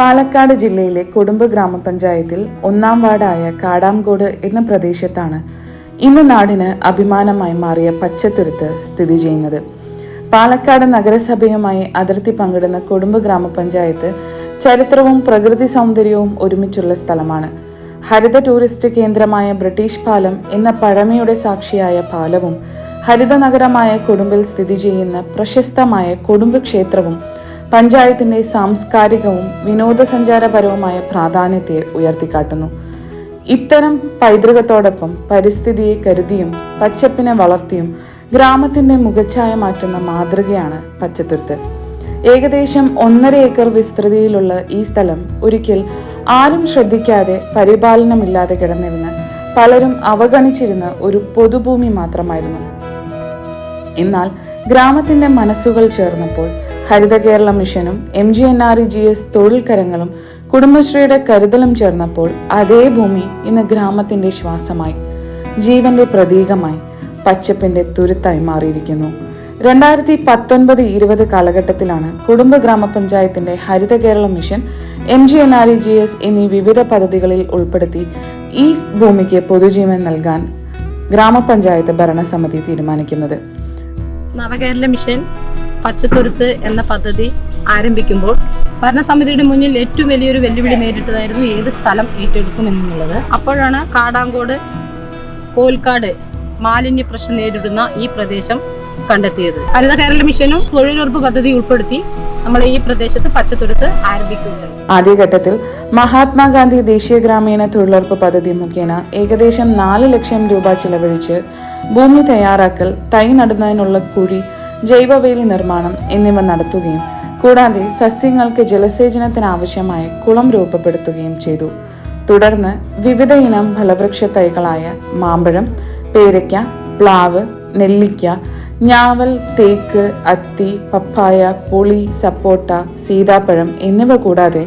പാലക്കാട് ജില്ലയിലെ കുടുംബ ഗ്രാമപഞ്ചായത്തിൽ ഒന്നാം വാർഡായ കാടാംകോട് എന്ന പ്രദേശത്താണ് ഇന്ന് നാടിന് അഭിമാനമായി മാറിയ പച്ചത്തുരുത്ത് സ്ഥിതി ചെയ്യുന്നത്. പാലക്കാട് നഗരസഭയുമായി അതിർത്തി പങ്കിടുന്ന കുടുംബ ഗ്രാമപഞ്ചായത്ത് ചരിത്രവും പ്രകൃതി സൗന്ദര്യവും ഒരുമിച്ചുള്ള സ്ഥലമാണ്. ഹരിത ടൂറിസ്റ്റ് കേന്ദ്രമായ ബ്രിട്ടീഷ് പാലം എന്ന പഴമയുടെ സാക്ഷിയായ പാലവും ഹരിത നഗരമായ കൊടുമ്പിൽ സ്ഥിതി ചെയ്യുന്ന പ്രശസ്തമായ കൊടുമ്പ് ക്ഷേത്രവും പഞ്ചായത്തിന്റെ സാംസ്കാരികവും വിനോദസഞ്ചാരപരവുമായ പ്രാധാന്യത്തെ ഉയർത്തിക്കാട്ടുന്നു. ഇത്തരം പൈതൃകത്തോടൊപ്പം പരിസ്ഥിതിയെ കരുതിയും പച്ചപ്പിനെ വളർത്തിയും ഗ്രാമത്തിന്റെ മുഖച്ഛായ മാറ്റുന്ന മാതൃകയാണ് പച്ചത്തുരുത്ത്. ഏകദേശം ഒന്നര ഏക്കർ വിസ്തൃതിയിലുള്ള ഈ സ്ഥലം ഒരിക്കൽ ആരും ശ്രദ്ധിക്കാതെ പരിപാലനമില്ലാതെ കിടന്നിരുന്ന പലരും അവഗണിച്ചിരുന്ന ഒരു പൊതുഭൂമി മാത്രമായിരുന്നു. എന്നാൽ ഗ്രാമത്തിന്റെ മനസ്സുകൾ ചേർന്നപ്പോൾ ഹരിത കേരള മിഷനും M G N R E G S തൊഴിൽ കരങ്ങളും കുടുംബശ്രീയുടെ കരുതലും ചേർന്നപ്പോൾ അതേ ഭൂമി ഇന്ന് ഗ്രാമത്തിന്റെ ശ്വാസമായി. ജീവന്റെ പ്രതീകമായി പച്ചപ്പിന്റെ തുരുത്തായി മാറിയിരിക്കുന്നു. രണ്ടായിരത്തി പത്തൊൻപത് ഇരുപത് കാലഘട്ടത്തിലാണ് കുടുംബ ഗ്രാമപഞ്ചായത്തിന്റെ Haritha Kerala mission M G N R E G S എന്നീ വിവിധ പദ്ധതികളിൽ ഉൾപ്പെടുത്തി ഈ ഭൂമിക്ക് പൊതുജീവൻ നൽകാൻ ഗ്രാമപഞ്ചായത്ത് ഭരണസമിതി തീരുമാനിക്കുന്നത്. നവകേരള മിഷൻ പച്ചത്തുരുത്ത് എന്ന പദ്ധതി ആരംഭിക്കുമ്പോൾ ഭരണസമിതിയുടെ മുന്നിൽ ഏറ്റവും വലിയൊരു വെല്ലുവിളി നേരിട്ടതായിരുന്നു ഏത് സ്ഥലം ഏറ്റെടുക്കുമെന്നുള്ളത് അപ്പോഴാണ് കാടാങ്കോട് കോൽക്കാട് മാലിന്യ പ്രശ്നം നേരിടുന്ന ഈ പ്രദേശം കണ്ടെത്തിയത്. ഹരിത കേരള മിഷനും തൊഴിലുറപ്പ് പദ്ധതി ഉൾപ്പെടുത്തി നമ്മൾ ഈ പ്രദേശത്ത് പച്ചത്തുരുത്ത് ആരംഭിക്കുന്നത് ആദ്യഘട്ടത്തിൽ മഹാത്മാഗാന്ധി ദേശീയ ഗ്രാമീണ തൊഴിലുറപ്പ് പദ്ധതി മുഖേന ഏകദേശം നാല് ലക്ഷം രൂപ ചിലവഴിച്ച് ഭൂമി തയ്യാറാക്കൽ തൈ നടുന്നതിനുള്ള കുഴി ജൈവവേലി നിർമ്മാണം എന്നിവ നടത്തുകയും കൂടാതെ സസ്യങ്ങൾക്ക് ജലസേചനത്തിനാവശ്യമായ കുളം രൂപപ്പെടുത്തുകയും ചെയ്തു. തുടർന്ന് വിവിധ ഇനം ഫലവൃക്ഷ തൈകളായ മാമ്പഴം പേരയ്ക്ക പ്ലാവ് നെല്ലിക്ക ഞാവൽ തേക്ക് അത്തി പപ്പായ പുളി സപ്പോട്ട സീതാപ്പഴം എന്നിവ കൂടാതെ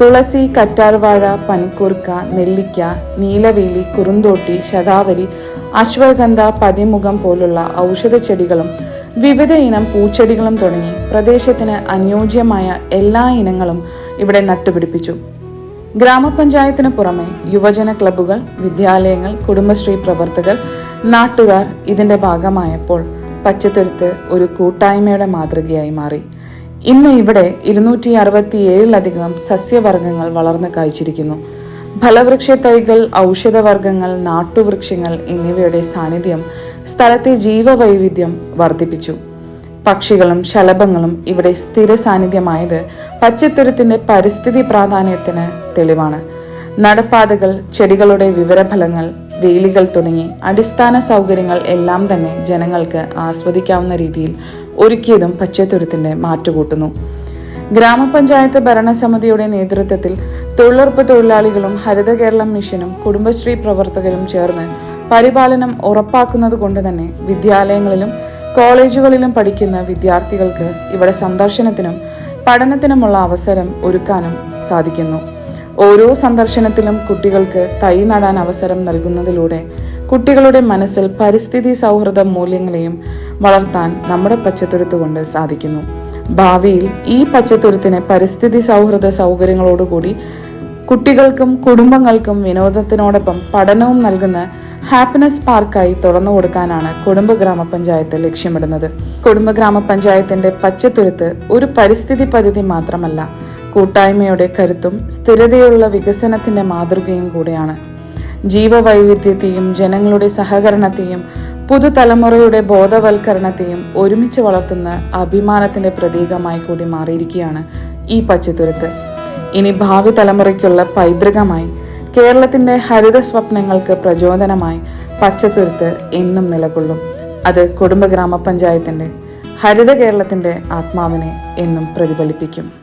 തുളസി കറ്റാർവാഴ പനിക്കൂർക്ക നെല്ലിക്ക നീലവേലി കുറുന്തോട്ടി ശതാവരി അശ്വഗന്ധ പതിമുഖം പോലുള്ള ഔഷധ ചെടികളും വിവിധ ഇനം പൂച്ചെടികളും തുടങ്ങി പ്രദേശത്തിന് അനുയോജ്യമായ എല്ലാ ഇനങ്ങളും ഇവിടെ നട്ടുപിടിപ്പിച്ചു. ഗ്രാമപഞ്ചായത്തിന് പുറമെ യുവജന ക്ലബ്ബുകൾ വിദ്യാലയങ്ങൾ കുടുംബശ്രീ പ്രവർത്തകർ നാട്ടുകാർ ഇതിന്റെ ഭാഗമായപ്പോൾ പച്ചത്തുരുത്ത് ഒരു കൂട്ടായ്മയുടെ മാതൃകയായി മാറി. ഇന്ന് ഇവിടെ ഇരുന്നൂറ്റി അറുപത്തി ഏഴിലധികം സസ്യവർഗങ്ങൾ വളർന്നു കായ്ച്ചിരിക്കുന്നു ഫലവൃക്ഷ തൈകൾ ഔഷധവർഗങ്ങൾ നാട്ടുവൃക്ഷങ്ങൾ എന്നിവയുടെ സാന്നിധ്യം സ്ഥലത്തെ ജീവവൈവിധ്യം വർദ്ധിപ്പിച്ചു. പക്ഷികളും ശലഭങ്ങളും ഇവിടെ സ്ഥിര സാന്നിധ്യമായത് പച്ചത്തുരുത്തിന്റെ പരിസ്ഥിതി പ്രാധാന്യത്തിന് തെളിവാണ്. നടപ്പാതകൾ ചെടികളുടെ വിവരഫലങ്ങൾ വേലികൾ തുടങ്ങി അടിസ്ഥാന സൗകര്യങ്ങൾ എല്ലാം തന്നെ ജനങ്ങൾക്ക് ആസ്വദിക്കാവുന്ന രീതിയിൽ ഒരുക്കിയതും പച്ചത്തുരുത്തിന്റെ മാറ്റുകൂട്ടുന്നു. ഗ്രാമപഞ്ചായത്ത് ഭരണസമിതിയുടെ നേതൃത്വത്തിൽ തൊഴിലുറപ്പ് തൊഴിലാളികളും ഹരിത കേരളം മിഷനും കുടുംബശ്രീ പ്രവർത്തകരും ചേർന്ന് പരിപാലനം ഉറപ്പാക്കുന്നത് കൊണ്ട് തന്നെ വിദ്യാലയങ്ങളിലും കോളേജുകളിലും പഠിക്കുന്ന വിദ്യാർത്ഥികൾക്ക് ഇവിടെ സന്ദർശനത്തിനും പഠനത്തിനുമുള്ള അവസരം ഒരുക്കാനും സാധിക്കുന്നു. ഓരോ സന്ദർശനത്തിലും കുട്ടികൾക്ക് തൈ നടാൻ അവസരം നൽകുന്നതിലൂടെ കുട്ടികളുടെ മനസ്സിൽ പരിസ്ഥിതി സൗഹൃദ മൂല്യങ്ങളെയും വളർത്താൻ നമ്മുടെ പച്ചത്തുരുത്ത് കൊണ്ട് സാധിക്കുന്നു. ഭാവിയിൽ ഈ പച്ചത്തുരുത്തിനെ പരിസ്ഥിതി സൗഹൃദ സൗകര്യങ്ങളോടുകൂടി കുട്ടികൾക്കും കുടുംബങ്ങൾക്കും വിനോദത്തിനോടൊപ്പം പഠനവും നൽകുന്ന ഹാപ്പിനെസ് പാർക്കായി തുറന്നു കൊടുക്കാനാണ് കുടുംബ ഗ്രാമപഞ്ചായത്ത് ലക്ഷ്യമിടുന്നത്. കുടുംബ ഗ്രാമപഞ്ചായത്തിന്റെ പച്ചത്തുരുത്ത് ഒരു പരിസ്ഥിതി പദ്ധതി മാത്രമല്ല കൂട്ടായ്മയുടെ കരുത്തും സ്ഥിരതയുള്ള വികസനത്തിന്റെ മാതൃകയും കൂടിയാണ്. ജീവവൈവിധ്യത്തെയും ജനങ്ങളുടെ സഹകരണത്തെയും പുതുതലമുറയുടെ ബോധവൽക്കരണത്തെയും ഒരുമിച്ച് വളർത്തുന്ന അഭിമാനത്തിന്റെ പ്രതീകമായി കൂടി മാറിയിരിക്കുകയാണ് ഈ പച്ചത്തുരുത്ത്. ഇനി ഭാവി തലമുറയ്ക്കുള്ള പൈതൃകമായി കേരളത്തിന്റെ ഹരിത സ്വപ്നങ്ങൾക്ക് പ്രചോദനമായി പച്ചത്തുരുത്ത് എന്നും നിലകൊള്ളും. അത് കുടുംബ ഗ്രാമപഞ്ചായത്തിന്റെ ഹരിത കേരളത്തിന്റെ ആത്മാവിനെ എന്നും പ്രതിഫലിപ്പിക്കും.